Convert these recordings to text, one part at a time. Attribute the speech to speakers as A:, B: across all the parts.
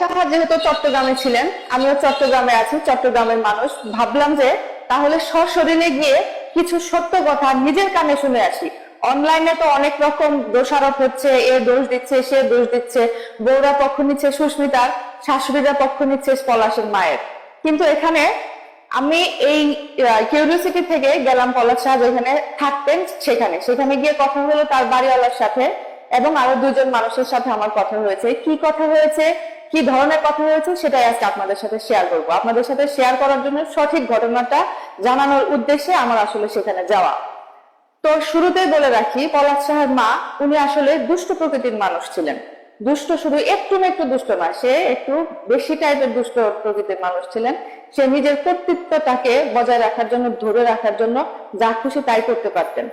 A: সাহা যেহেতু চট্টগ্রামে ছিলেন, আমিও চট্টগ্রামে আছি, চট্টগ্রামের মানুষ, ভাবলাম যে তাহলে সশরীরে গিয়ে কিছু সত্য কথা নিজের কানে শুনে আসি। অনলাইনে তো অনেক রকম দোষারোপ হচ্ছে, এ দোষ দিচ্ছে, সে দোষ দিচ্ছে, বউরা পক্ষ নিচ্ছে সুস্মিতার, শাশুড়িরা পক্ষ নিচ্ছে পলাশের মায়ের। কিন্তু এখানে আমি এই কিউরিয়াসিটি থেকে গেলাম পলাশ সাহা যেখানে থাকতেন সেখানে। সেখানে গিয়ে কথা হলো তার বাড়িওয়ালার সাথে এবং আরও দুজন মানুষের সাথে আমার কথা হয়েছে। কি কথা হয়েছে? কি ধরনের কথা হয়েছে সেটাই আজকে আপনাদের সাথে শেয়ার করব। আপনাদের সাথে শেয়ার করার জন্য সঠিক ঘটনাটা জানানোর উদ্দেশ্যে আমার আসলে সেখানে যাওয়া। তো শুরুতেই বলে রাখি, পলাশ সাহেব মা, উনি আসলে দুষ্ট প্রকৃতির মানুষ ছিলেন। দুষ্ট শুধু একটু না একটু দুষ্ট না, সে একটু বেশি টাইপের দুষ্ট প্রকৃতির মানুষ ছিলেন। সে নিজের কর্তৃত্বটাকে বজায় রাখার জন্য, ধরে রাখার জন্য যা খুশি তাই করতে পারতেন।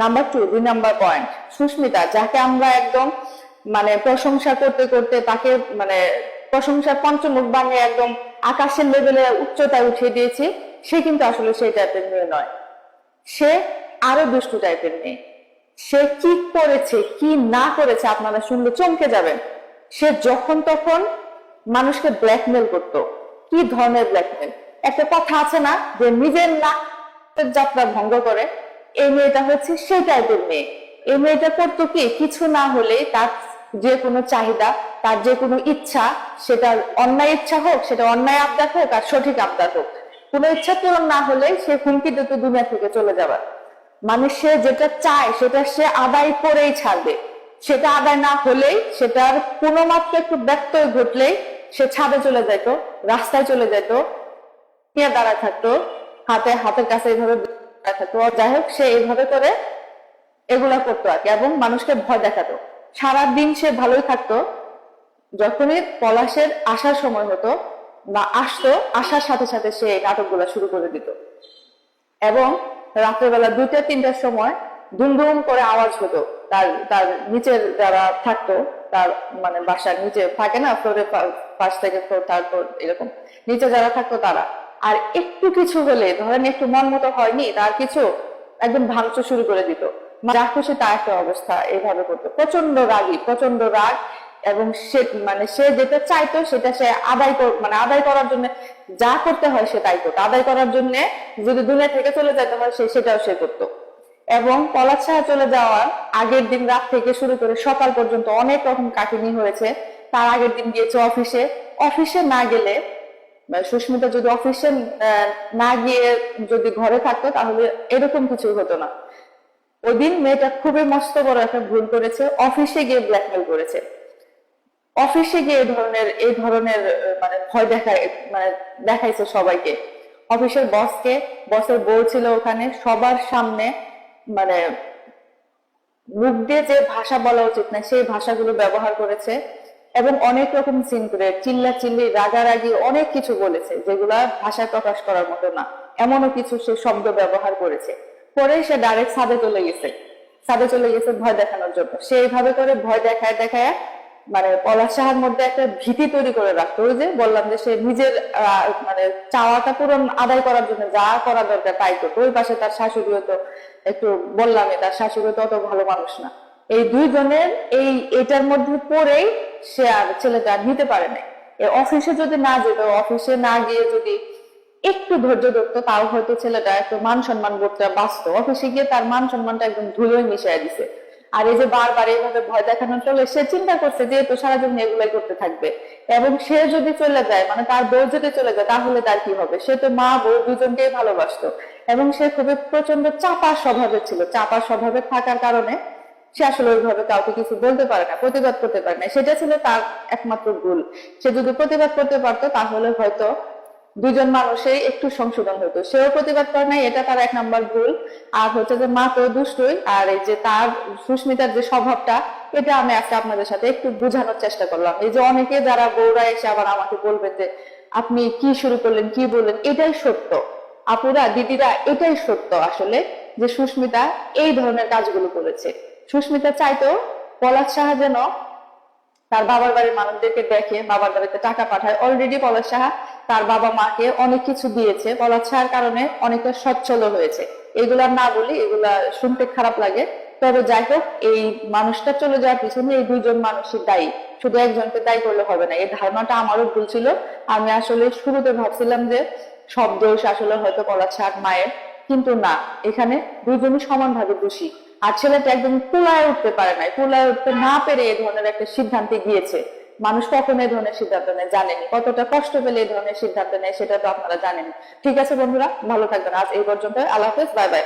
A: নাম্বার টু দুই নাম্বার পয়েন্ট সুস্মিতা, যাকে আমরা একদম মানে প্রশংসা করতে করতে তাকে মানে প্রশংসার পঞ্চমুখ বানিয়ে একদম আকাশের লেভেলে উচ্চতায় উঠিয়ে দিয়েছি। সে কিন্তু আসলে সেই টাইপের মেয়ে নয়। সে আরও দুষ্টু টাইপের মেয়ে। সে কি করেছে, কি না করেছে আপনারা শুনলে চমকে যাবেন। সে যখন তখন মানুষকে ব্ল্যাকমেল করত। কি ধরনের ব্ল্যাকমেল একটা কথা আছে না যে নিজের না যাত্রা ভঙ্গ করে। এই মেয়েটা হচ্ছে সেই টাইপের মেয়ে। এই মেয়েটা করতো কি? কিছু না হলে তার যে কোনো চাহিদা, তার যে কোনো ইচ্ছা সেটা অন্যায় ইচ্ছা হোক, সেটা অন্যায় আবদার হোক আর সঠিক আবদার হোক। কোনো ইচ্ছা পূরণ না হলে সে হুমকি দিত দুনিয়া থেকে চলে যাবার মানে সে যেটা চায়, সেটা সে আদায় করেই ছাড়বে। সেটা আদায় না হলেই, সেটার কোনো মাত্র একটু ব্যত্যয় ঘটলেই সে ছাদে চলে যেত রাস্তায় চলে যেত নিয়ে দাঁড়ায় থাকতো, হাতে, হাতের কাছে এইভাবে থাকতো। যাই হোক, সে এইভাবে করে এগুলা করতো আর কি, এবং মানুষকে ভয় দেখাতো। সারাদিন সে ভালোই থাকতো। যখনই পলাশের আসার সময় হতো বা আসতো, আসার সাথে সাথে সে নাটকগুলা শুরু করে দিত। এবং রাত্রেবেলা দুইটা, তিনটার সময় দুমদুম করে আওয়াজ হতো। তার তার নিচের যারা থাকতো, তার মানে বাসার নিচে থাকে না ফ্লোরে পাশ থেকে ফ্লোর তারপর এরকম। নিচে যারা থাকতো তারা। আর একটু কিছু হলে, ধরেন একটু মন মতো হয়নি, তার কিছু একদম ভাঙচুর শুরু করে দিত। যা খুশি তা একটা অবস্থা এইভাবে করতো। প্রচণ্ড রাগী প্রচণ্ড রাগ এবং সে মানে সে যেটা চাইতো সেটা সে আদায় মানে আদায় করার জন্য যা করতে হয় সে তাই করতো। আদায় করার জন্য যদি দুনিয়া থেকে চলে যেতে হয় সে, সেটাও সে করতো। এবং পলাশ চলে যাওয়ার আগের দিন রাত থেকে শুরু করে সকাল পর্যন্ত অনেক রকম কাটিনি হয়েছে। তার আগের দিন গিয়েছে অফিসে। অফিসে না গেলে সুস্মিতা যদি অফিসে না গিয়ে যদি ঘরে থাকতো তাহলে এরকম কিছু হতো না। ওই দিন মেয়েটা খুবই মস্ত বড় একটা ভুল করেছে, অফিসে গিয়ে ব্ল্যাকমেল করেছে। অফিসে গিয়ে ধরনের, এই ধরনের মানে ভয় দেখায় মানে দেখাইছে সবাইকে। অফিসের বসকে বসের বউ ছিল ওখানে, সবার সামনে মানে মুখ দিয়ে যে ভাষা বলা উচিত না, সেই ভাষাগুলো ব্যবহার করেছে এবং অনেক রকম সিন করে চিল্লা চিল্লি রাগারাগি, অনেক কিছু বলেছে যেগুলা ভাষায় প্রকাশ করার মতো না। এমনও কিছু সে শব্দ ব্যবহার করেছে। পরে সে ডাইরেক্ট ছাদে চলে গেছে। ছাদে চলে গেছে ভয় দেখানোর জন্য। সে এইভাবে করে ভয় দেখায় দেখায় মানে পলাশ সাহার মধ্যে একটা ভীতি তৈরি করে রাখতো। ওই যে বললাম যে সে নিজের মানে চাওয়াটা পূরণ আদায় করার জন্য যা করা দরকার তাই করতো। ওই পাশে তার শাশুড়িও তো একটু বললামই, তার শাশুড়ি তো অত ভালো মানুষ না। এই দুইজনের এই, এটার মধ্যে পড়েই সে আর ছেলেটা নিতে পারে না অফিসে যদি না যেত অফিসে না গিয়ে যদি একটু ধৈর্য ধরতো, তাও হয়তো ছেলেটা একটু মান সম্মান করতে বাঁচত। অফিসে গিয়ে তার মান সম্মানটা একদম ধুলোয় মিশিয়ে দিছে। আর এই যে বারবার এইভাবে ভয় দেখানো চলে, সে চিন্তা করছে যে তো সারা জীবন এগুলাই করতে থাকবে। এবং সে যদি চলে যায় মানে তার বউ যদি চলে যায়, তাহলে তার কি হবে? সে তো মা, বউ দুজনকেই ভালোবাসতো। এবং সে খুবই প্রচণ্ড চাপা স্বভাবের ছিল। চাপা স্বভাবের থাকার কারণে সে আসলে ওইভাবে কাউকে কিছু বলতে পারে না, প্রতিবাদ করতে পারে না। সেটা ছিল তার একমাত্র ভুল। সে যদি প্রতিবাদ করতে পারতো, তাহলে হয়তো দুজন মানুষই একটু সংশোধন হতো। সেও প্রতিবাদ করে নাই, এটা তার এক নাম্বার ভুল। আর হচ্ছে যে মা তো দুষ্টই, আর এই যে তার সুস্মিতার যে স্বভাবটা, এটা আমি আজকে আপনাদের সাথে একটু বোঝানোর চেষ্টা করলাম। এই যে অনেকে যারা বউরা এসে আবার আমাকে বলবে যে, আপনি কি শুরু করলেন, কি বললেন? এটাই সত্য। আপুরা, দিদিরা, এটাই সত্য আসলে যে সুস্মিতা এই ধরনের কাজগুলো করেছে। সুস্মিতা চাইতো পলাশ সাহা যেন তার বাবার বাড়ির মানুষদেরকে দেখে, বাবার বাড়িতে টাকা পাঠায়। অলরেডি পলাশ সাহা তার বাবা মাকে অনেক কিছু দিয়েছে সাহার কারণে অনেকটা সচ্ছল হয়েছে। এগুলা না বলি, এগুলা শুনতে খারাপ লাগে। তবে যাই হোক, এই মানুষটা চলে যাওয়ার পিছনে এই দুইজন মানুষই দায়ী। শুধু একজনকে দায়ী করলে হবে না। এই ধারণাটা আমারও ভুল ছিল। আমি আসলে শুরুতে ভাবছিলাম যে সব দোষ আসলে হয়তো করাচ্ছে আর মায়ের। কিন্তু না, এখানে দুজনই সমানভাবে দোষী। আর ছেলেটা একদম কুলায় উঠতে পারে নাই। কুলায় উঠতে না পেরে এই ধরনের একটা সিদ্ধান্তে গিয়েছে। মানুষ কখন এই ধরনের সিদ্ধান্ত নেয় জানেনি। কতটা কষ্ট পেলে এই ধরনের সিদ্ধান্ত নেয় সেটা তো আপনারা জানেন। ঠিক আছে বন্ধুরা, ভালো থাকবেন। আজ এই পর্যন্ত আল্লাহ হাফেজ। Bye bye.